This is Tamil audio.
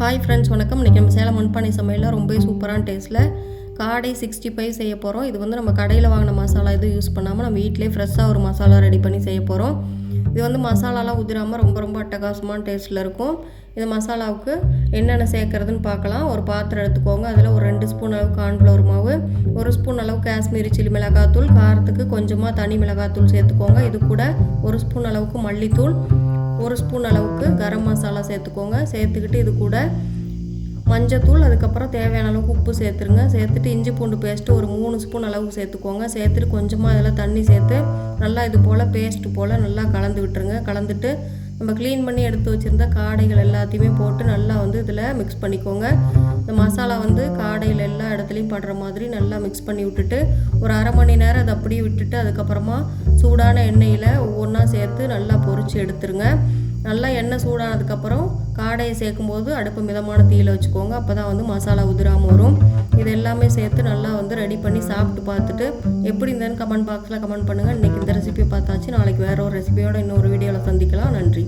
ஹாய் ஃப்ரெண்ட்ஸ் வணக்கம். இன்றைக்கி நம்ம சேலம் மண்பானை சமையலில் ரொம்ப சூப்பரான டேஸ்ட்டில் காடை சிக்ஸ்டி ஃபைவ் செய்ய போகிறோம் இது வந்து நம்ம கடையில் வாங்கின மசாலா எதுவும் யூஸ் பண்ணாமல் நம்ம வீட்டிலே ஃப்ரெஷ்ஷாக ஒரு மசாலா ரெடி பண்ணி செய்ய போகிறோம் இது வந்து மசாலாலாம் உதிராமல் ரொம்ப ரொம்ப அட்டகாசமான டேஸ்ட்டில் இருக்கும். இந்த மசாலாவுக்கு என்னென்ன சேர்க்குறதுன்னு பார்க்கலாம். ஒரு பாத்திரம் எடுத்துக்கோங்க. அதில் ஒரு ரெண்டு ஸ்பூன் அளவு கார்ன்ஃப்ளவர் மாவு ஒரு ஸ்பூன் அளவு காஷ்மீரி சில்லி மிளகாத்தூள் காரத்துக்கு கொஞ்சமாக தனி மிளகாத்தூள் சேர்த்துக்கோங்க. இது கூட ஒரு ஸ்பூன் அளவுக்கு மல்லித்தூள் ஒரு ஸ்பூன் அளவுக்கு கரம் மசாலா சேர்த்துக்கோங்க. சேர்த்துக்கிட்டு இது கூட மஞ்சத்தூள் அதுக்கப்புறம் தேவையான அளவுக்கு உப்பு சேர்த்துருங்க. சேர்த்துட்டு இஞ்சி பூண்டு பேஸ்ட்டு ஒரு மூணு ஸ்பூன் அளவுக்கு சேர்த்துக்கோங்க. சேர்த்துட்டு கொஞ்சமாக அதில் தண்ணி சேர்த்து நல்லா இது போல் பேஸ்ட்டு போல் நல்லா கலந்து விட்டுருங்க. கலந்துட்டு நம்ம க்ளீன் பண்ணி எடுத்து வச்சுருந்த காடைகள் எல்லாத்தையுமே போட்டு நல்லா வந்து இதில் மிக்ஸ் பண்ணிக்கோங்க. இந்த மசாலா வந்து காடையில் எல்லா இடத்துலையும் படுற மாதிரி நல்லா மிக்ஸ் பண்ணி விட்டுட்டு ஒரு அரை மணி நேரம் அதை அப்படியே விட்டுட்டு அதுக்கப்புறமா சூடான எண்ணெயில் ஒவ்வொன்றா சேர்த்து நல்லா பொறிச்சு எடுத்துருங்க. நல்லா எண்ணெய் சூடானதுக்கப்புறம் காடையை சேர்க்கும்போது அடுப்பு மிதமான தீயில் வச்சுக்கோங்க. அப்போ தான் வந்து மசாலா உதிராமல் வரும். இது எல்லாமே சேர்த்து நல்லா வந்து ரெடி பண்ணி சாப்பிட்டு பார்த்துட்டு எப்படி இருந்தேன்னு கமெண்ட் பாக்ஸில் கமெண்ட் பண்ணுங்கள் இன்றைக்கி இந்த ரெசிபி பார்த்தாச்சு. நாளைக்கு வேறு ஒரு ரெசிபியோட இன்னொரு வீடியோவில் சந்திக்கலாம். நன்றி.